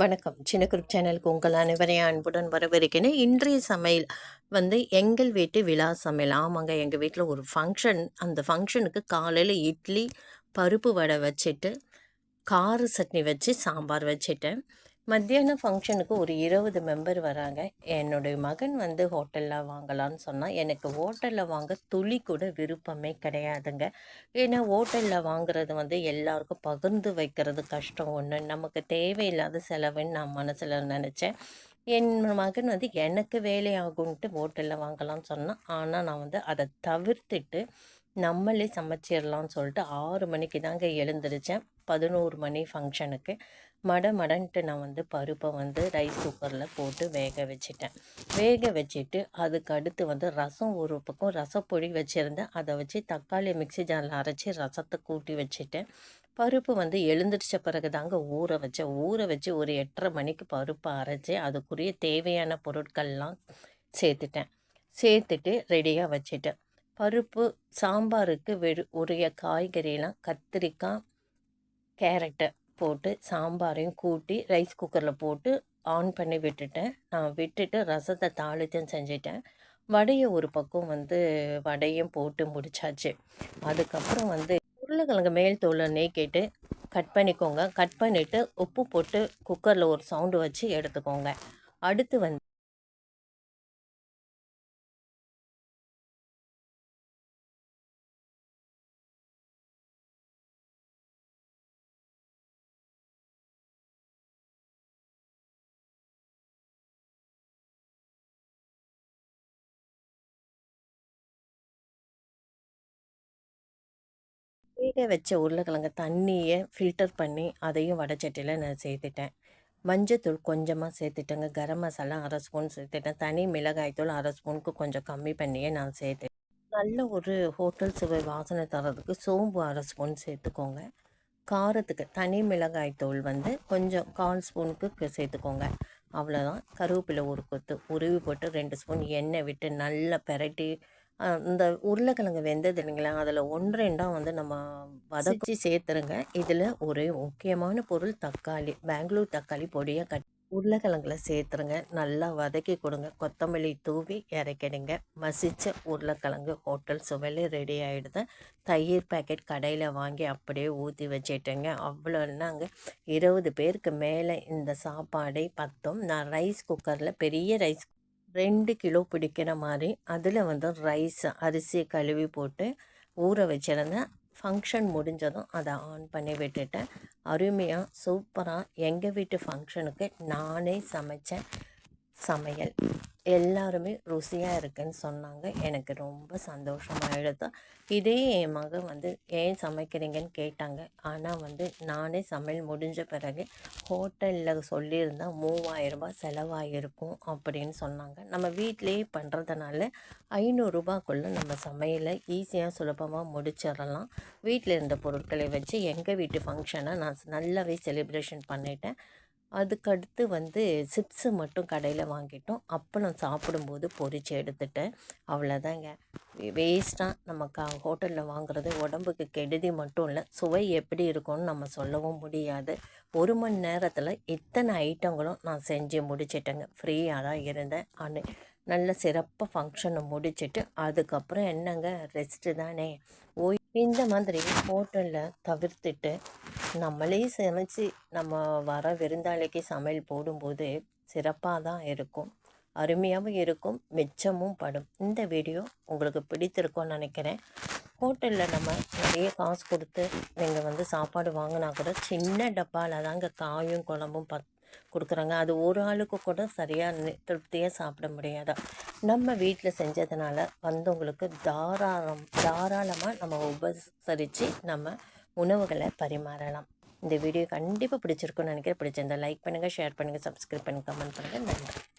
வணக்கம். சின்ன குரூப் சேனலுக்கு உங்கள் அனைவரையும் அன்புடன் வரவிருக்கிறேன் இன்றைய சமையல் வந்து எங்கள் வீட்டு விழா சமையல். ஆமாங்க எங்கள் வீட்டில் ஒரு ஃபங்க்ஷன் அந்த ஃபங்க்ஷனுக்கு காலையில் இட்லி பருப்பு வடை வச்சுட்டு கார சட்னி வச்சு சாம்பார் வச்சுட்டேன். மத்தியானம் ஃபங்க்ஷனுக்கு ஒரு இருபது மெம்பர் வராங்க. என்னுடைய மகன் வந்து ஹோட்டலில் வாங்கலான்னு சொன்னால் எனக்கு ஹோட்டலில் வாங்க துளி கூட விருப்பமே கிடையாதுங்க. ஏன்னா ஹோட்டலில் வாங்குறது வந்து எல்லாருக்கும் பகிர்ந்து வைக்கிறது கஷ்டம் ஒன்று நமக்கு தேவையில்லாத செலவுன்னு நான் மனசில் நினச்சேன். என் மகன் வந்து எனக்கு வேலையாகும்ன்ட்டு ஹோட்டலில் வாங்கலாம்னு சொன்னான் ஆனால் நான் வந்து அதை தவிர்த்துட்டு நம்மளே சமைச்சிடலாம்னு சொல்லிட்டு ஆறு மணிக்கு தாங்க எழுந்திரிச்சேன். பதினோரு மணி ஃபங்க்ஷனுக்கு மட மடன்ட்டு நான் வந்து பருப்பை வந்து ரைஸ் குக்கரில் போட்டு வேக வச்சுட்டேன். வேக வச்சுட்டு அதுக்கு அடுத்து வந்து ரசம் ஒரு பக்கம் ரசப்பொடி வச்சுருந்தேன். அதை வச்சு தக்காளி மிக்சி ஜாரில் அரைச்சி ரசத்தை கூட்டி வச்சுட்டேன். பருப்பு வந்து எழுந்திரிச்ச பிறகு தாங்க ஊற வச்சேன். ஊற வச்சு ஒரு எட்டரை மணிக்கு பருப்பை அரைச்சி அதுக்குரிய தேவையான பொருட்கள்லாம் சேர்த்துட்டேன். சேர்த்துட்டு ரெடியாக வச்சுட்டேன். பருப்பு சாம்பாருக்கு வெறு உரிய காய்கறியெல்லாம் கத்திரிக்காய் கேரட்டை போட்டு சாம்பாரையும் கூட்டி ரைஸ் குக்கரில் போட்டு ஆன் பண்ணி விட்டுட்டேன். நான் விட்டுட்டு ரசத்தை தாளித்தும் செஞ்சிட்டேன். வடையை ஒரு பக்கம் வந்து வடையும் போட்டு முடிச்சாச்சு. அதுக்கப்புறம் வந்து உருளைக்கிழங்கு மேல் தோலை நீக்கிட்டு கட் பண்ணிக்கோங்க. கட் பண்ணிவிட்டு உப்பு போட்டு குக்கரில் ஒரு சவுண்டு வச்சு எடுத்துக்கோங்க. அடுத்து வந்து வேக வச்ச உருளைக்கிழங்கு தண்ணியை ஃபில்டர் பண்ணி அதையும் வடைச்சட்டியில் நான் சேர்த்துட்டேன். மஞ்சத்தூள் கொஞ்சமாக சேர்த்துட்டேங்க. கரம் மசாலா அரை ஸ்பூன் சேர்த்துட்டேன். தனி மிளகாய்த்தூள் அரை ஸ்பூனுக்கு கொஞ்சம் கம்மி பண்ணியே நான் சேர்த்துட்டேன். நல்ல ஒரு ஹோட்டல் சுவை வாசனை தரதுக்கு சோம்பு அரை ஸ்பூன் சேர்த்துக்கோங்க. காரத்துக்கு தனி மிளகாய் தூள் வந்து கொஞ்சம் கால் ஸ்பூனுக்கு சேர்த்துக்கோங்க. அவ்வளோதான் கருவேப்பிலை ஒரு கொத்து உருவி போட்டு ரெண்டு ஸ்பூன் எண்ணெய் விட்டு நல்லா பெரட்டி இந்த உருளைக்கிழங்கு வெந்தது இல்லைங்களா? அதில் ஒன்று ரெண்டாக வந்து நம்ம வதக்கி சேர்த்துருங்க. இதில் ஒரு முக்கியமான பொருள் தக்காளி பெங்களூர் தக்காளி பொடியாக கட் உருளைக்கிழங்குல சேர்த்துருங்க. நல்லா வதக்கி கொடுங்க. கொத்தமல்லி தூவி இறக்கிடுங்க. மசித்த உருளைக்கிழங்கு ஹோட்டல் சுவையில் ரெடி ஆகிடுது தயிர் பேக்கெட் கடையில் வாங்கி அப்படியே ஊற்றி வச்சுட்டேங்க. அவ்வளோ என்னங்க? இருபது பேருக்கு மேலே இந்த சாப்பாடை பத்தோம். நான் ரைஸ் குக்கரில் பெரிய ரைஸ் ரெண்டு கிலோ பிடிக்கிற மாதிரி அதில் வந்து ரைஸ் அரிசியை கழுவி போட்டு ஊற வச்சுருந்தேன் ஃபங்க்ஷன் முடிஞ்சதும் அதை ஆன் பண்ணி விட்டுட்டேன். அருமையாக சூப்பராக எங்கள் வீட்டு ஃபங்க்ஷனுக்கு நானே சமைச்சேன் சமையல். எல்லாருமே ருசியாக இருக்குன்னு சொன்னாங்க. எனக்கு ரொம்ப சந்தோஷமாயிடுது. இதே என் மகன் வந்து ஏன் சமைக்கிறீங்கன்னு கேட்டாங்க. ஆனால் வந்து நானே சமையல் முடிஞ்ச பிறகு ஹோட்டலில் சொல்லியிருந்தால் மூவாயிரரூபா செலவாகிருக்கும் அப்படின்னு சொன்னாங்க. நம்ம வீட்டிலேயே பண்ணுறதுனால ஐநூறுரூபாக்குள்ளே நம்ம சமையலை ஈஸியாக சுலபமாக முடிச்சிடலாம். வீட்டில் இருந்த பொருட்களை வச்சு எங்கள் வீட்டு ஃபங்க்ஷனை நான் நல்லாவே செலிப்ரேஷன் பண்ணிட்டேன். அதுக்கடுத்து வந்து சிப்ஸு மட்டும் கடையில் வாங்கிட்டோம். அப்பளம் சாப்பிடும்போது பொறிச்சு எடுத்துட்டேன். அவ்வளோதாங்க. வேஸ்ட்டாக நம்ம க ஹோட்டலில் வாங்குறது உடம்புக்கு கெடுதி மட்டும் இல்லை. சுவை எப்படி இருக்கும்னு நம்ம சொல்லவும் முடியாது. ஒரு மணி நேரத்தில் இத்தனை ஐட்டங்களும் நான் செஞ்சு முடிச்சிட்டேங்க. ஃப்ரீயாக தான் இருந்தேன். அனு நல்ல சிறப்பாக ஃபங்க்ஷனை முடிச்சுட்டு அதுக்கப்புறம் என்னங்க? ரெஸ்ட்டு தானே. ஓய் இந்த மாதிரி ஹோட்டலில் தவிர்த்துட்டு நம்மளே சமைச்சு நம்ம வர விருந்தாளிக்கு சமையல் போடும்போது சிறப்பாக தான் இருக்கும். அருமையாகவும் இருக்கும் மிச்சமும் படும். இந்த வீடியோ உங்களுக்கு பிடித்திருக்கும்னு நினைக்கிறேன். ஹோட்டலில் நம்ம நிறைய காசு கொடுத்து நீங்கள் வந்து சாப்பாடு வாங்கினா கூட சின்ன டப்பாவில் தாங்க காயும் குழம்பும் பத் கொடுக்குறாங்க. அது ஒரு ஆளுக்கு கூட சரியாக திருப்தியாக சாப்பிட முடியாதா? நம்ம வீட்டில் செஞ்சதுனால வந்தவங்களுக்கு தாராளம் தாராளமாக நம்ம உபசரித்து நம்ம உணவுகளை பரிமாறலாம். இந்த வீடியோ கண்டிப்பாக பிடிச்சிருக்குன்னு நினைக்கிறேன். பிடிச்சிருந்தா லைக் பண்ணுங்கள் ஷேர் பண்ணுங்கள் சப்ஸ்கிரைப் பண்ணுங்கள் கமெண்ட் பண்ணுங்கள் நன்றி.